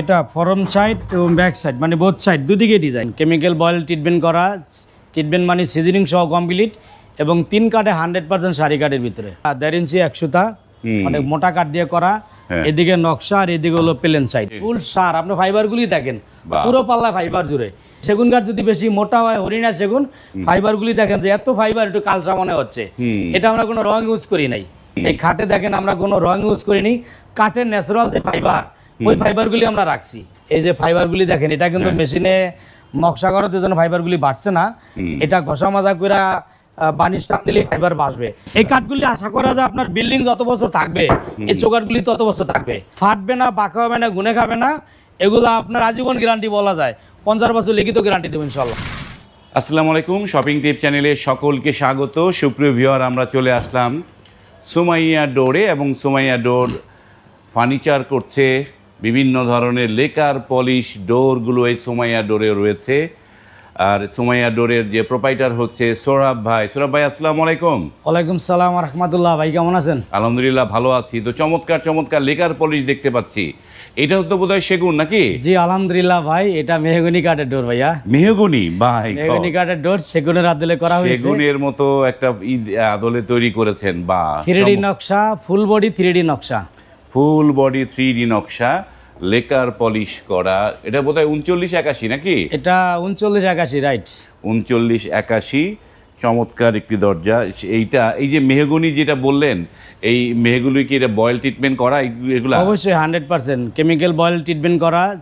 এটা front side এবং back side মানে বোথ সাইড দুদিকে ডিজাইন কেমিক্যাল বয়েল ট্রিটমেন্ট করা ট্রিটমেন্ট মানে সিজনিং সহ কমপ্লিট এবং তিন কাঠে হান্ড্রেড পার্সেন্ট শাড়ি কাঠের ভিতরে। দেড় ইঞ্চি। অনেক মোটা কাঠ দিয়ে করা হ্যাঁ। এদিকে নকশা আর এদিকে হলো প্লেন সাইড ফুল সার আপনি ফাইবারগুলি দেখেন। পুরো পাল্লা ফাইবার জুড়ে। সেগুন কাঠ যদি বেশি মোটা হয় হরিণা সেগুন ফাইবারগুলি দেখেন যে এত ফাইবার একটু কালসা মনে হচ্ছে। এটা আমরা কোনো রং ইউজ করি নাই। এই খাটে দেখেন আমরা কোনো রং ইউজ করিনি। কাঠের ন্যাচারাল যে ফাইবার ওই ফাইবারগুলি আমরা রাখছি। এই যে ফাইবারগুলি দেখেন এটা কিন্তু মেশিনে নকশা করাতে জন্য ফাইবারগুলি বাড়ছে না। এটা ঘষা মাজা করে বানিশ টান দিলে ফাইবার বাসবে। এই কাঠগুলি আশা করা যায় আপনার বিল্ডিং যত বছর থাকবে এই চোকাটগুলি তত বছর থাকবে। ফাটবে না বাঁকা হবে না গুনে খাবে না এগুলো আপনার আজীবন গ্যারান্টি বলা যায়। পঞ্চাশ বছর লিখিত গ্যারান্টি দেবেন ইনশাল্লাহ আসসালামু আলাইকুম শপিং টিপ চ্যানেলে সকলকে স্বাগত। সুপ্রিয় ভিউয়ার আমরা চলে আসলাম সুমাইয়া ডোরে এবং সুমাইয়া ডোর ফার্নিচার করছে বিভিন্ন ধরনের লেকার পলিশ ডোরগুলো এই সুমাইয়া ডোরে রয়েছে। আর সোমাইয়া ডোরের যে প্রোপাইটার হচ্ছে সোরাব ভাই। সোরাব ভাই আসসালামু আলাইকুম। ওয়ালাইকুম সালাম রহমতুল্লাহ। ভাই কেমন আছেন? আলহামদুলিল্লাহ ভালো আছি। তো চমৎকার চমৎকার লেকার পলিশ দেখতে পাচ্ছি। এটাও তো বোধহয় সেগুন নাকি? জি আলহামদুলিল্লাহ ভাই এটা মেহগনি কাঠের ডোর ভাইয়া। মেহগুনি? ভাই মেহগনি কাঠের ডোর সেগুনের আদলে করা হয়েছে। সেগুনের মতো একটা আদলে তৈরি করেছেন বা থ্রি নকশা ফুল বডি থ্রি নকশা। ফুল বডি থ্রি ডি নকশা লেকার পলিশ করা এটা বোধহয় উনচল্লিশ একাশি নাকি? এটা উনচল্লিশ একাশি রাইট উনচল্লিশ একাশি চমৎকার একটি দরজা। এইটা এই যে মেহগুনি যেটা বললেন এই মেহগুলি কি এটা বয়েল ট্রিটমেন্ট করা এগু- এগুলা? অবশ্যই hundred percent. Chemical boil treatment করা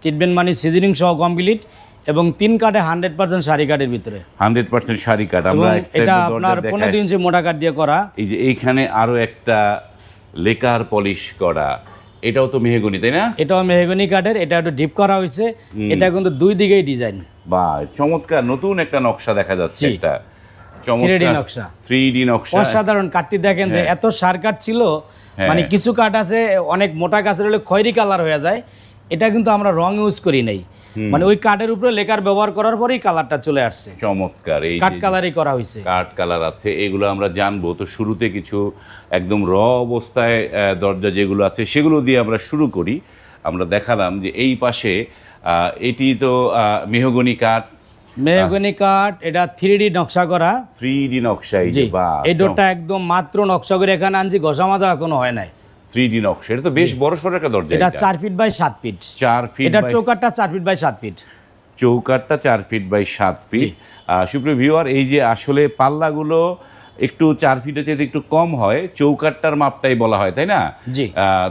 ট্রিটমেন্ট মানে সিজনিং সহ কমপ্লিট এবং তিন কাঠে হান্ড্রেড পার্সেন্ট শাড়ি কাঠের ভিতরে। হান্ড্রেড পার্সেন্ট শাড়ি কাঠ। আমরা এটা আপনার পনেরো ইঞ্চি মোটা কাঠ দিয়ে করা। এই যে এইখানে আরও একটা লেকার পলিশ করা। এটাও তো মেহগুনি তাই না? এটাও মেহগনি কাঠের এটা একটু ডিপ করা হয়েছে। এটা কিন্তু দুই দিকেই ডিজাইন। বা চমৎকার নতুন একটা নকশা দেখা যাচ্ছে 3D নকশা। নকশা। অসাধারণ কাঠটি দেখেন যে হ্যাঁ। এত সার কাঠ ছিল হ্যাঁ। মানে কিছু কাঠ আছে অনেক মোটা গাছের হলে খয়েরি কালার হয়ে যায়। এটা কিন্তু আমরা রং ইউজ করি নাই। মানে ওই কাঠের উপরে লেকার ব্যবহার করার পরেই কালারটা চলে আসছে। চমৎকার এই কাঠ কালারই করা হয়েছে। কাঠ কালার আছে এগুলো আমরা জানব। তো শুরুতে কিছু একদম র অবস্থায় দরজা যেগুলো আছে সেগুলো দিয়ে আমরা শুরু করি। আমরা দেখালাম যে এই পাশে এটি তো মেহগনি কাঠ। মেহগনি কাঠ এটা থ্রি ডি নকশা করা। থ্রি ডি নকশা এই যে এই ডোরটা একদম মাত্র নকশা করে এখানে আনছি ঘষা মাজা এখনও হয় নাই। থ্রি ডি নকশা। এটা তো বেশ বড় সড়ো একটা দরজা এটা। চার ফিট বাই সাত ফিট চার ফিট এটা চৌকাটটা চার ফিট বাই সাত ফিট চৌকাটটা চার ফিট বাই সাত ফিট সুপ্রিয় ভিউয়ার এই যে আসলে পাল্লাগুলো একটু চার একটু কম হয় চৌকাটটার মাপটাই বলা হয় তাই না? জি।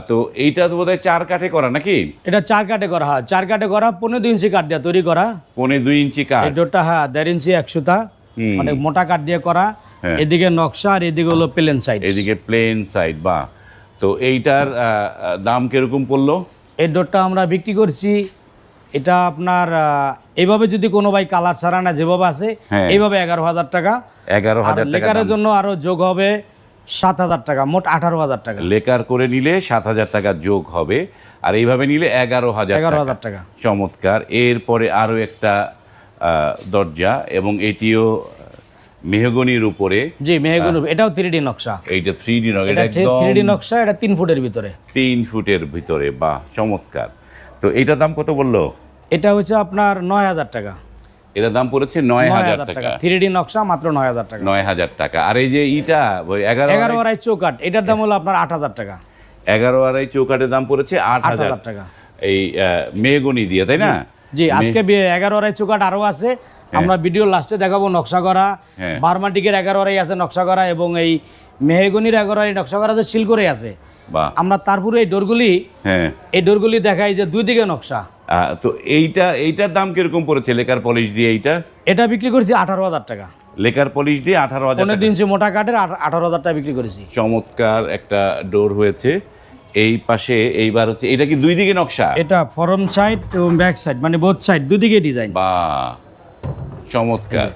তো এইটা তো বোধহয় চার কাঠে করা নাকি? এটা চার কাটে করা হয়। চার কাটে করা পনেরো দুই ইঞ্চি কাঠ দিয়ে তৈরি করা। পনে দুই ইঞ্চি কাঠ। ডোরটা হ্যাঁ দেড় ইঞ্চি একশোতা হুম। অনেক মোটা কাঠ দিয়ে করা। হ্যাঁ। এদিকে নকশা আর এদিকে হলো প্লেন সাইড এদিকে প্লেন সাইড বা তো এইটার দাম কীরকম পড়ল? এই ডোরটা আমরা বিক্রি করছি। এটা আপনার এইভাবে যদি কোনো ভাই কালার ছাড়া না যেভাবে আছে হ্যাঁ। এইভাবে এগারো হাজার টাকা। এগারো হাজার লেকারের জন্য আরও যোগ হবে সাত হাজার টাকা মোট আঠারো হাজার টাকা। লেকার করে নিলে সাত হাজার টাকা যোগ হবে আর এইভাবে নিলে এগারো হাজার এগারো হাজার টাকা। চমৎকার। এরপরে আরও একটা দরজা এবং এটিও মেহগনির উপরে জি মেহগুন এটাও থ্রি ডি নকশা। এইটা থ্রি ডি নয় এটা এটা একদম থ্রি ডি নকশা এটা তিন ফুটের ভিতরে। তিন ফুটের ভিতরে বা চমৎকার। তো এইটার দাম কত বলল? এটা হচ্ছে আপনার নয় হাজার টাকা। এটার দাম পড়েছে নয় হাজার টাকা। থ্রি ডি নকশা মাত্র নয় হাজার টাকা। নয় হাজার টাকা। আর এই যে ইটা এগারো এগারো আড়াই চৌকাট এটার দাম হলো আপনার আট হাজার টাকা। এগারো আড়াই চৌকাটের দাম পড়েছে আট হাজার। টাকা। এই মেহগনি দিয়ে তাই না? জি আজকে এগারো আড়াই চৌকাট আরও আছে। আমরা ভিডিও লাস্টে দেখাবো নকশা করা। হ্যাঁ। বার্মাটিকের এগারো আড়াই আছে নকশা করা এবং এই মেহগনির এগারো আড়াই নকশা করা যে সিল করে আছে। আমরা তারপরে এই ডোরগুলি হ্যাঁ। এই ডোরগুলি দেখাই যে দুই দিকে নকশা। তো এইটা এইটার দাম কীরকম পড়েছে? লেকার পলিশ দিয়ে এইটা? এটা বিক্রি করেছি আঠারো হাজার টাকা। লেকার পলিশ দিয়ে আঠারো হাজার পনেরো টাকা। ইঞ্চি মোটা কাঠের আঠারো হাজার টাকা বিক্রি করেছি। চমৎকার একটা ডোর হয়েছে। এই পাশে এইবার হচ্ছে এটা কি দুই দিকে নকশা? এটা ফরম সাইড এবং ব্যাক সাইড মানে বোথ সাইড দুই দিকে ডিজাইন বা চমৎকার।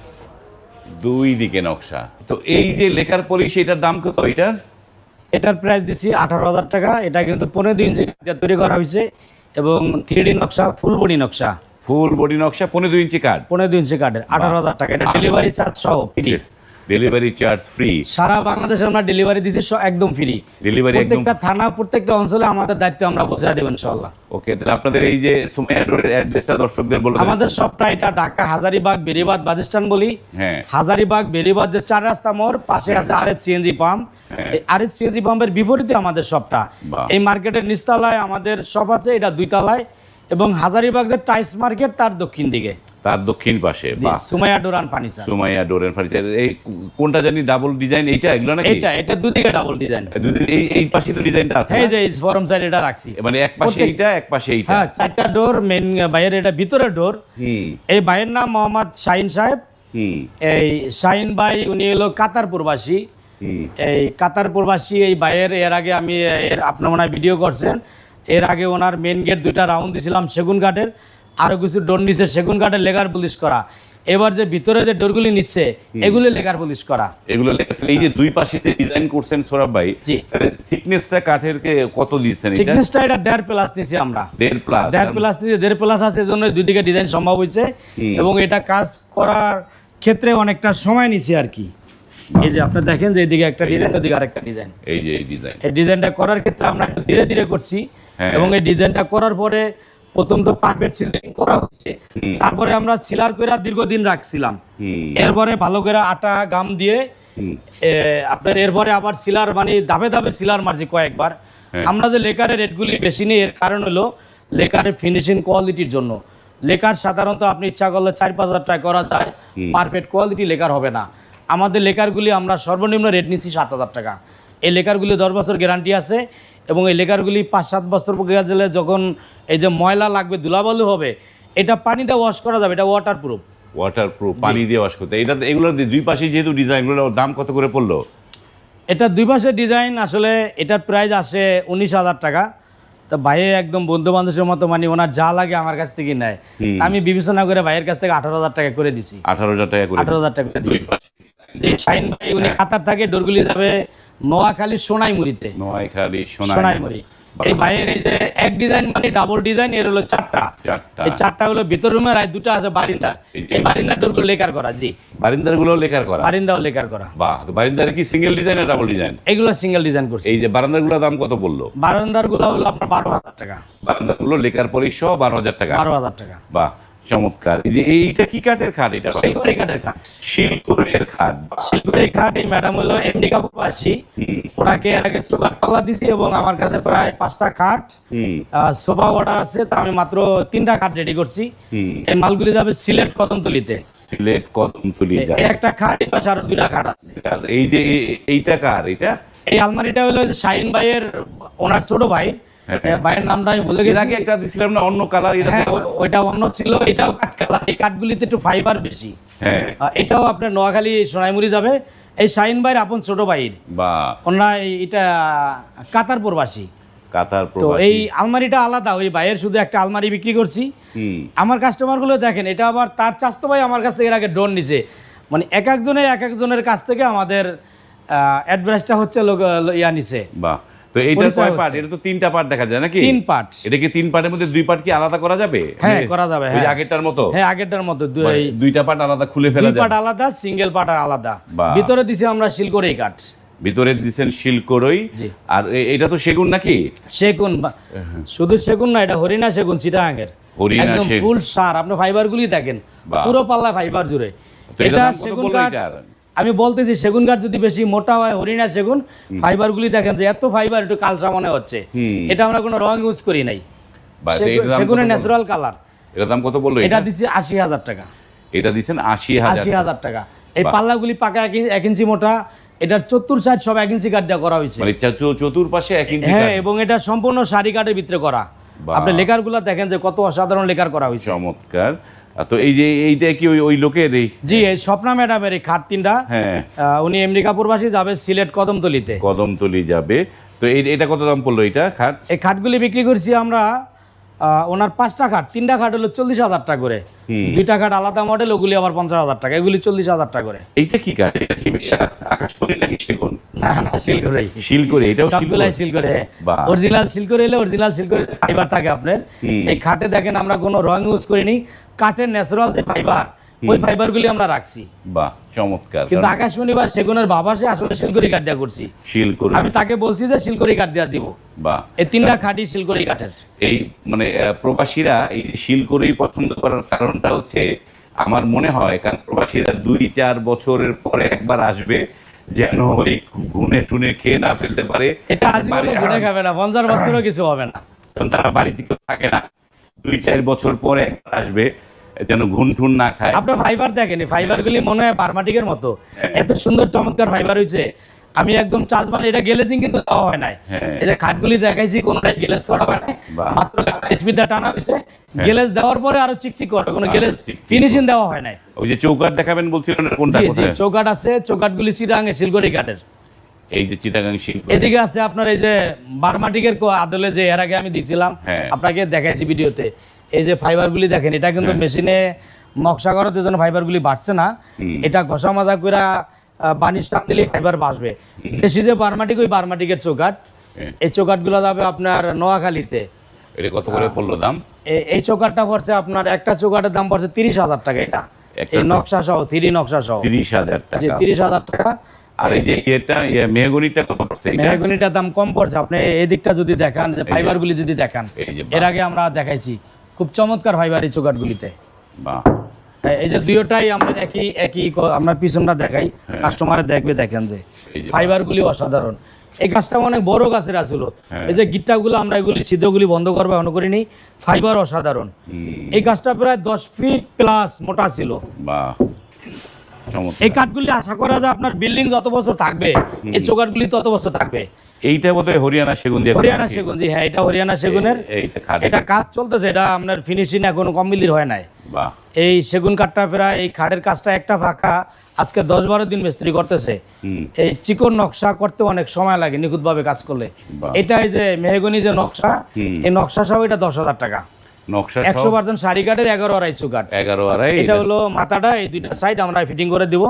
দুই দিকে নকশা। তো এই যে লেখার পলিশ এটার দাম কত এটার? এটার প্রাইস দিছি আঠারো হাজার টাকা। এটা কিন্তু পনেরো ইঞ্চি তৈরি করা হয়েছে এবং থ্রি ডি নকশা ফুল বডি নকশা। ফুল বডি নকশা পনেরো ইঞ্চি কার্ড পনেরো ইঞ্চি কার্ডের আঠারো হাজার টাকা। এটা ডেলিভারি চার্জ সহ ফ্রি ডেলিভারি চার্জ ফ্রি সারা বাংলাদেশে আমরা ডেলিভারি দিচ্ছি একদম ফ্রি ডেলিভারি একদম প্রত্যেকটা থানা প্রত্যেকটা অঞ্চলে আমাদের দায়িত্ব আমরা বসে দেবো ইনশাল্লাহ ওকে তাহলে আপনাদের এই যে সুমাইয়া অ্যাড্রেসটা দর্শকদের বলে আমাদের সবটা এটা ঢাকা হাজারিবাগ বেরিবাদ বাদিস্তান বলি। হ্যাঁ। হাজারিবাগ বেরিবাদ যে চার রাস্তা মোড় পাশে আছে আরেক সিএনজি পাম্প হ্যাঁ। এই আরেক সিএনজি পাম্পের বিপরীতে আমাদের সবটা। এই মার্কেটের নিচতলায় আমাদের শপ আছে এটা দুই তলায় এবং হাজারিবাগ যে টাইস মার্কেট তার দক্ষিণ দিকে। তার দক্ষিণ পাশে সুমাইয়া ডোরান ফার্নিচার। সুমাইয়া ডোরের ফার্নিচার। এই কোনটা জানি ডাবল ডিজাইন এইটা এগুলো নাকি? এটা এটা দুদিকে ডাবল ডিজাইন এই এই পাশে তো ডিজাইনটা আছে এই? যে ফরম সাইড এটা রাখছি। মানে এক পাশে এইটা এক পাশে এইটা। হ্যাঁ চারটা ডোর মেন বাইরের এটা ভিতরের ডোর এই ভাইয়ের নাম মোহাম্মদ শাহিন সাহেব। হুম। এই শাহিন ভাই উনি হলো কাতার প্রবাসী। এই কাতার প্রবাসী এই ভাইয়ের এর আগে আমি আপনার মনে হয় ভিডিও করছেন। এর আগে ওনার মেন গেট দুইটা রাউন্ড দিয়েছিলাম সেগুন ঘাটের আরও কিছু ডোর নিচ্ছে সেগুন ঘাটের লেগার পুলিশ করা। এবার যে ভিতরে যে ডোরগুলি নিচ্ছে এগুলি লেগার পুলিশ করা। এগুলো এই যে দুই পাশে যে ডিজাইন করছেন সোরাব ভাই থিকনেসটা কাঠের কে কত দিচ্ছেন এটা? থিকনেসটা এটা দেড় প্লাস নিছি আমরা। দেড় প্লাস দেড় প্লাস নিচে দেড় প্লাস আছে এজন্য দুই দিকে ডিজাইন সম্ভব হয়েছে। এবং এটা কাজ করার ক্ষেত্রে অনেকটা সময় নিচ্ছে আর কি। এই যে আপনি দেখেন যে এদিকে একটা ডিজাইন ওদিকে আরেকটা ডিজাইন এই যে এই ডিজাইন এই ডিজাইনটা করার ক্ষেত্রে আমরা একটু ধীরে ধীরে করছি। হ্যাঁ। এবং এই ডিজাইনটা করার পরে প্রথম তো পারফেক্ট সিলিং করা হচ্ছে। তারপরে আমরা সিলার করে দীর্ঘদিন রাখছিলাম। এরপরে ভালো করে আটা গাম দিয়ে আপনার এরপরে আবার সিলার মানে দাবে দাবে সিলার মারছি কয়েকবার। হ্যাঁ। আমরা যে লেকারের রেটগুলি বেশি নিই এর কারণ হলো লেকারের ফিনিশিং কোয়ালিটির জন্য। লেকার সাধারণত আপনি ইচ্ছা করলে চার পাঁচ হাজার টাকা করা যায়। পারফেক্ট কোয়ালিটি লেকার হবে না। আমাদের লেকারগুলি আমরা সর্বনিম্ন রেট নিচ্ছি সাত হাজার টাকা। এই লেকারগুলি দশ বছর গ্যারান্টি আছে। এবং এই লেকারগুলি পাঁচ সাত বছর গেলে যখন এই যে ময়লা লাগবে ধুলাবালু হবে এটা পানিটা ওয়াশ করা যাবে এটা ওয়াটার প্রুফ ওয়াটার প্রুফ পানি দিয়ে ওয়াশ করতে। এটা এগুলোর দুই পাশে যেহেতু ডিজাইনগুলোর দাম কত করে পড়ল? এটা দুই পাশে ডিজাইন আসলে এটার প্রাইস আসে উনিশ হাজার টাকা। তো ভাইয়ে একদম বন্ধু বান্ধবের মতো মানে ওনার যা লাগে আমার কাছ থেকে নেয়। আমি বিবেচনা করে ভাইয়ের কাছ থেকে আঠারো হাজার টাকা করে দিছি। আঠারো হাজার টাকা করে আঠারো হাজার টাকা যে শাহিন ভাই উনি খাতার থাকে ডোরগুলি যাবে নোয়াখালী সোনাইমুড়িতে। নোয়াখালী সোনাইমুড়ি। এই ভাইয়ের এই যে এক ডিজাইন মানে ডাবল ডিজাইন এর হলো চারটা। এই চারটা হলো ভিতর রুমের আর দুটো আছে বারিন্দা এই বারিন্দার ডোরগুলো লেকার করা জি। বারিন্দারগুলো লেখার করা? বারিন্দাও লেকার করা। বাহ বারিন্দার কি সিঙ্গেল ডিজাইন না ডাবল ডিজাইন এগুলো সিঙ্গেল ডিজাইন করছি। এই যে বারান্দারগুলো দাম কত পড়ল? বারান্দারগুলো হলো আপনার বারো হাজার টাকা। বারান্দারগুলো লেখার পরেই সহ বারো হাজার টাকা। বারো হাজার টাকা। বাহ চমৎকার। যে এইটা কি কাঠের খাট এটা? শিলকুড়ি কাঠের খাট। শিলকুরের খাট। বাহ। শিলকুড়ি কাঠ এই ম্যাডাম হলো এমডি হুম, ওনাকে আগে সুগার পাল্লা দিছি এবং আমার কাছে প্রায় পাঁচটা খাট। সোফা অর্ডার আছে তা আমি মাত্র তিনটা খাট রেডি করছি। এই মালগুলি যাবে সিলেট কদমতলিতে। সিলেট কদম তুলি এই যায়। একটা খাট পাশে আরও দুইটা খাট আছে। এই যে এইটা কার? এটা এই আলমারিটা হলো শাহিন ভাইয়ের ওনার ছোট ভাই। হ্যাঁ। এ, ভাইয়ের নামটা আমি বলে গেছি। আগে একটা দিছিলাম না অন্য কালার এটা হ্যাঁ ওইটা অন্য ছিল এটাও কাঠ কালার এই কাঠগুলিতে একটু ফাইবার বেশি। হ্যাঁ। এটাও আপনার নোয়াখালী সোনাইমুড়ি যাবে। এই শাহিন ভাইয়ের আপন ছোট ভাইয়ের। বা। ওনারা এটা কাতার প্রবাসী। কাতার তো এই আলমারিটা আলাদা ওই ভাইয়ের শুধু একটা আলমারি বিক্রি করছি। আমার কাস্টমারগুলো দেখেন এটা আবার তার চাস্তো ভাই আমার কাছ থেকে এর আগে ড্রোন নিছে। মানে এক একজনের এক একজনের কাছ থেকে আমাদের অ্যাডভাইসটা হচ্ছে ইয়া নিছে। বাহ। তো এইটা কয় পার্ট এটা তো তিনটা পার্ট দেখা যায় নাকি? তিন পার্ট এটা কি তিন পার্টের মধ্যে দুই পার্ট কি আলাদা করা যাবে? হ্যাঁ, মানে করা যাবে, হ্যাঁ। আগেরটার মতো? হ্যাঁ আগেরটার মতো দুই মানে দুইটা পার্ট আলাদা খুলে ফেলা যাবে। পার্ট আলাদা সিঙ্গেল পার্ট আর আলাদা। ভিতরে দিছি আমরা শিলকরেই কাঠ। ভিতরে দিছেন শিলকরই। আর এটা তো সেগুন নাকি? সেগুন শুধু সেগুন না এটা হরিণা সেগুন চিটাঙ্গের হরিণা সেগুন। ফুল সার। আপনি ফাইবার গুলি দেখেন। পুরো পাল্লা ফাইবার জুড়ে। এটা সেগুন কাঠ? আমি বলতেছি সেগুন কাঠ যদি বেশি মোটা হয় হরিণা সেগুন ফাইবার গুলি দেখেন যে এত ফাইবার একটু কালচা মনে হচ্ছে। এটা আমরা কোনো রং ইউজ করি নাই। সেগুনের ন্যাচারাল কালার এটার দাম কত বলল এটা এটা? দিচ্ছি আশি হাজার টাকা। এটা দিছেন আশি হাজার টাকা। এই পাল্লাগুলি পাকা এক ইঞ্চি- মোটা এটার চতুর সাইড সব এক ইঞ্চি কাঠ দেওয়া করা হয়েছে। মানে চতুর্পাশে এক ইঞ্চি হ্যাঁ এবং এটা সম্পূর্ণ সারি কাঠের ভিতরে করা। আপনি লেকার দেখেন যে কত অসাধারণ লেকার করা হয়েছে। চমৎকার। তো এই যে এইটা কি ওই ওই লোকের এই জি এই স্বপ্না ম্যাডামের এই খাট তিনটা হ্যাঁ উনি এমনি কাপুরবাসী যাবে সিলেট কদমতলিতে। কদমতলি যাবে। তো এই এটা কত দাম পড়ল এটা খাট? এই খাটগুলি বিক্রি করছি আমরা ওনার পাঁচটা খাট তিনটা খাট হলো চল্লিশ হাজার টাকা করে। দুইটা খাট আলাদা মডেল ওগুলি আবার পঞ্চাশ হাজার টাকা এগুলি চল্লিশ হাজার টাকা করে। এইটা কি কাঠ এটা কি আকাশমণি নাকি সেগুন? না না সিল করে শিল করে এটাও সবগুলাই সিল করে অরিজিনাল সিল করে এলে অরিজিনাল সিল করে ফাইবার থাকে আপনার। এই খাটে দেখেন আমরা কোনো রং ইউজ করিনি কাঠের ন্যাচারাল যে ফাইবার ওই ফাইবারগুলি আমরা রাখছি। বাহ। চমৎকার কিন্তু আকাশমণি বা সেগুনের বাবাসে আসলে শিলকড়ি কাঠ দেওয়া করছি। শিল আমি তাকে বলছি যে শিলকড়ি কাঠ দেওয়া দিব। বা এই তিনটা খাঁটি শিলকড়ি কাঠের। এই মানে প্রবাসীরা এই যে পছন্দ করার কারণটা হচ্ছে আমার মনে হয় কারণ প্রবাসীরা দুই চার বছরের পরে একবার আসবে যেন ওই গুনে টুনে খেয়ে না ফেলতে পারে। এটা বাড়ি- ঘুরে খাবে না পঞ্চাশ বছরও কিছু হবে না। কারণ তারা বাড়িতে কেউ থাকে না। দুই চার বছর পরে একবার আসবে। যেন ঘুন না খায়। আপনার ফাইবার দেখেনি ফাইবার গুলি মনে হয় বার্মাটিকের মতো। এত সুন্দর চমৎকার ফাইবার হয়েছে আমি একদম মানে এটা গেলেজিং কিন্তু দেওয়া হয় নাই। হ্যাঁ। এই যে খাটগুলি দেখাইছি কোনটাই গেলেজ করা হয় নাই। মাত্র স্পিডটা টানা হয়েছে গেলেজ দেওয়ার পরে আরও চিকচিক কোনো গেলেজ ফিনিশিং দেওয়া হয় নাই। ওই যে চৌকাট দেখাবেন বলছিলেন কোনটা কোথায়? চৌকাট আছে চৌকাট গুলি চিরাঙে শিলগড়ি কাঠের। এই যে চিটাগাং শিল এদিকে আছে আপনার এই যে বার্মাটিকের আদলে যে এর আগে আমি দিছিলাম হ্যাঁ। আপনাকে দেখাইছি ভিডিওতে। এই যে ফাইবার গুলি দেখেন এটা কিন্তু মেশিনে নকশা করাতে যেন ফাইবার গুলি বাড়ছে না। এটা ঘষা মাজা করে বানিশ টান দিলে ফাইবার বাসবে বেশি যে বার্মাটিক ওই বার্মাটিকের চৌকাট হ্যাঁ। এই চৌকাটগুলো যাবে আপনার নোয়াখালীতে। এটা কত করে পড়ল দাম? এই চৌকাটটা পড়ছে আপনার একটা চৌকাটের দাম পড়ছে তিরিশ হাজার টাকা এটা। এই নকশা সহ থ্রি নকশা সহ। তিরিশ হাজার টাকা। তিরিশ হাজার টাকা। আর এই যে এটা মেহগনিটা কত পড়ছে? মেহগনিটার দাম কম পড়ছে। আপনি এই দিকটা যদি দেখান যে ফাইবারগুলি যদি দেখান এর আগে আমরা দেখাইছি। খুব চমৎকার ফাইবার এই চৌকাটগুলিতে বাহ। এই যে দুইটাই আমরা একই একই আমরা পিছনটা দেখাই হ্যাঁ। কাস্টমারে দেখবে দেখেন যে ফাইবারগুলি অসাধারণ। এই গাছটা অনেক বড় গাছের আসলো। হ্যাঁ। এই যে গিট্টাগুলো আমরা এগুলি ছিদ্রগুলি বন্ধ করব এখনও করিনি ফাইবার অসাধারণ। এই গাছটা প্রায় দশ ফিট প্লাস মোটা ছিল। এই কাঠগুলি আশা করা যায় আপনার বিল্ডিং যত বছর থাকবে এই চৌকাটগুলি তত বছর থাকবে। এইটা বোধহয় হরিয়ানা সেগুন দিয়ে হরিয়ানা সেগুন জি হ্যাঁ এটা হরিয়ানা সেগুনের। এটা কাজ চলতেছে এটা আপনার ফিনিশিং এখনও কমপ্লিট হয় নাই। এই সেগুন কাঠটা প্রায় এই খাটের কাজটা একটা ফাঁকা আজকে দশ বারো দিন মিস্ত্রি করতেছে। এই চিকন নকশা করতে অনেক সময় লাগে নিখুঁতভাবে কাজ করলে। বাহ। এটা এই যে মেহগনি যে নকশা এই নকশা সহ এটা দশ হাজার টাকা। নকশা একশো পার্সেন্ট শাড়ি কাঠের এগারো আড়াইশো কাঠ। এগারো আড়াই এটা হলো মাথাটা এই দুইটা সাইড আমরা ফিটিং করে দিব।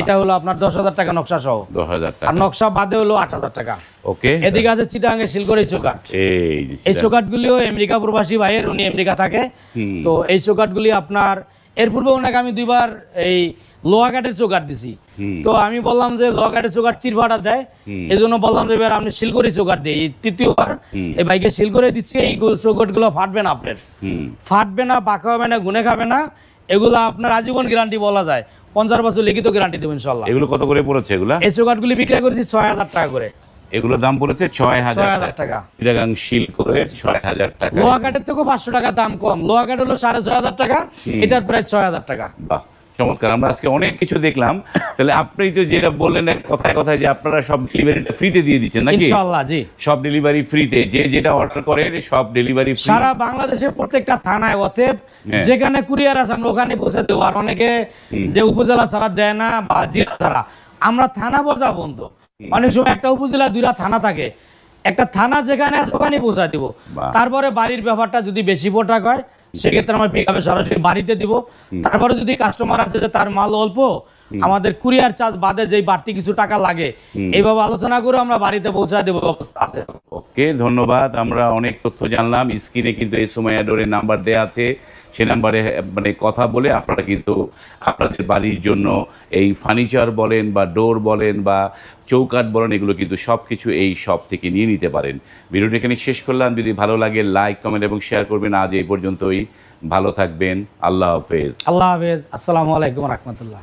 এটা হলো আপনার দশ হাজার টাকা নকশা সহ। দশ হাজার আর নকশা বাদে হলো আট হাজার টাকা। ওকে। এদিকে আছে চিটাঙ্গে চৌকাঠ। এই যে এই সেটা। চৌকাটগুলিও আমেরিকা প্রবাসী ভাইয়ের উনি আমেরিকা থাকে। তো এই চৌকাটগুলি আপনার এর পূর্বে ওনাকে আমি দুইবার এই লোহা কাঠের চৌকাট দিছি। তো আমি বললাম যে লোহা কাঠের চৌকাট চিরভাড়া দেয় এই জন্য বললাম যে এবার আপনি শিলকড়ি চৌকাট দিই। তৃতীয়বার এই বাইকে শিল দিচ্ছি এই চৌকাটগুলো ফাটবে না আপনার। ফাটবে না বাঁকা হবে না গুনে খাবে না। এগুলো আপনার আজীবন গ্যারান্টি বলা যায়। পঞ্চাশ বছর লিখিত গ্যারান্টি দেবেন ইনশাল্লাহ এগুলো কত করে পড়েছে এগুলা? এই চৌকাটগুলি বিক্রি করেছি ছয় হাজার টাকা করে। এগুলোর দাম পড়েছে ছয় হাজার ছয় হাজার টাকা। চিটাগাং শিল করে ছয় হাজার টাকা। লোহা কাঠের থেকেও পাঁচশো টাকা দাম কম। লোহা কাঠ হলো সাড়ে ছয় হাজার টাকা এটার প্রায় ছয় হাজার টাকা। বাহ। চমৎকার আমরা আজকে অনেক কিছু দেখলাম। তাহলে আপনি তো যেটা বললেন এক কথায় কথায় যে আপনারা সব ডেলিভারিটা ফ্রিতে দিয়ে দিচ্ছেন নাকি? ইনশাল্লাহ জি। সব ডেলিভারি ফ্রিতে যে যেটা অর্ডার করে সব ডেলিভারি ফ্রি সারা বাংলাদেশের প্রত্যেকটা থানায় অতএব হ্যাঁ। যেখানে কুরিয়ার আছে আমরা ওখানে পৌঁছে দেবো। আর অনেকে যে উপজেলা ছাড়া দেয় না বা জেলা ছাড়া আমরা থানা পর্যন্ত বন্ধ। অনেক সময় একটা উপজেলা দুইটা থানা থাকে। একটা থানা যেখানে আছে ওখানে পৌঁছা দিব। তারপরে বাড়ির ব্যাপারটা যদি বেশি পোটাক হয় সেক্ষেত্রে আমার পিক আপে সরাসরি বাড়িতে দিব। তারপরে যদি কাস্টমার আছে যে তার মাল অল্প আমাদের কুরিয়ার চার্জ বাদে যেই বাড়তি কিছু টাকা লাগে এইভাবে আলোচনা করে আমরা বাড়িতে পৌঁছা দেবো ব্যবস্থা আছে। ওকে ধন্যবাদ। আমরা অনেক তথ্য জানলাম। স্ক্রিনে কিন্তু এই সময় অ্যাডোরের নাম্বার দেওয়া আছে। সে নাম্বারে মানে কথা বলে আপনারা কিন্তু আপনাদের বাড়ির জন্য এই ফার্নিচার বলেন বা ডোর বলেন বা চৌকাঠ বলেন এগুলো কিন্তু সব কিছু এই শপ থেকে নিয়ে নিতে পারেন। ভিডিওটি এখানে শেষ করলাম। যদি ভালো লাগে লাইক কমেন্ট এবং শেয়ার করবেন। আজ এই পর্যন্তই। ভালো থাকবেন। আল্লাহ হাফেজ। আল্লাহ হাফেজ। আসসালামু আলাইকুম রহমতুল্লাহ।